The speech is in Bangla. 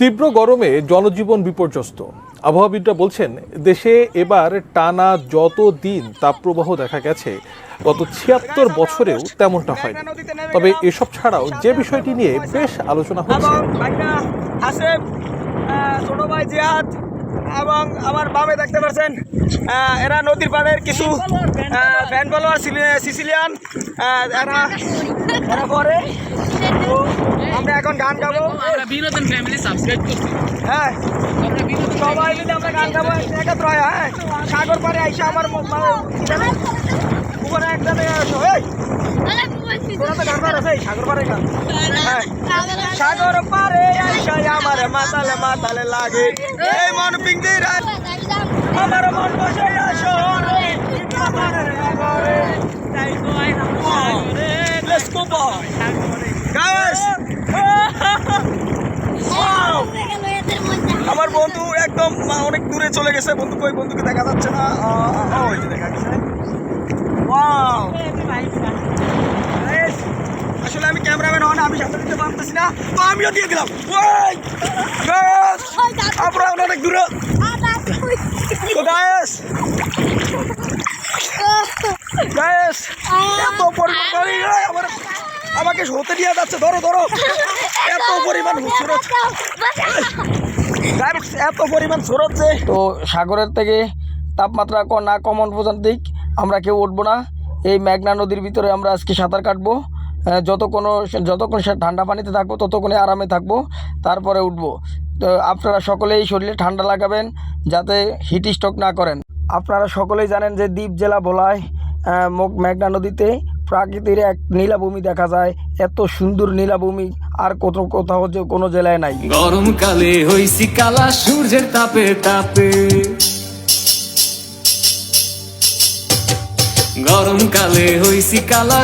তীব্র গরমে জনজীবন বিপর্যস্ত। আবহাওয়াবিদরা বলছেন, দেশে এবার টানা যত দিন তাপপ্রবাহ দেখা গেছে, গত ছিয়াত্তর বছরেও তেমনটা হয়নি। তবে এসব ছাড়াও যে বিষয়টি নিয়ে বেশ আলোচনা হচ্ছে। এবং আমার বামে দেখতে পাচ্ছেন এরা নদীর পাড়ের কিছু ফ্যান ফলোয়ার সিসিলিয়ান এরা এরা তো আমরা এখন গান গাবো। আমরা বিনোদন ফ্যামিলি সাবস্ক্রাইব করছি। হ্যাঁ। সবাই মিলে আমরা গান গাবো একত্র হয় হ্যাঁ। সাগর পাড়ে আইসা আমার? উপরে একটা সাগর গান। হ্যাঁ। সাগর পারে আইসা আমার মাতালে মাতালে লাগে। এই মন আমার মন বসে আসো রে আমার সাগরে তাই তো আই সাগরে লেটস গো বয় গাইস আমার বন্ধু একদম অনেক দূরে চলে গেছে। বন্ধু কই? বন্ধুকে দেখা যাচ্ছে না। ওই যে দেখা গেছে। আসলে আমি ক্যামেরাম্যান হন আমি সাথে দিতে পারতেছি না। তো আমিও দিয়ে দিলাম। গাইস অনেক দূরে। এত পরিমাণ আমার আমাকে হতে দিয়ে যাচ্ছে ধরো ধরো। এত পরিমাণ এত পরিমাণ স্রোত যে। তো সাগরের থেকে তাপমাত্রা না কমন পর্যন্ত দিক আমরা কেউ উঠবো না। এই মেঘনা নদীর ভিতরে আমরা আজকে সাঁতার কাটবো। যতক্ষণ যতক্ষণ সে ঠান্ডা পানিতে থাকব ততক্ষণে আরামে থাকব তারপরে উঠবো। তো আপনারা সকলেই শরীরে ঠান্ডা লাগাবেন যাতে হিট স্ট্রোক না করেন। আপনারা সকলেই জানেন যে দ্বীপ জেলা আহ, মেঘনা নদীতে প্রাকৃতিক এক নীলাভূমি দেখা যায়। এত সুন্দর নীলাভূমি, আর কোথাও কোথাও যে কোনো জেলায় নাই। গরমকালে হইছি কালা, সূর্যের তাপে তাপে। গরমকালে হইছি কালা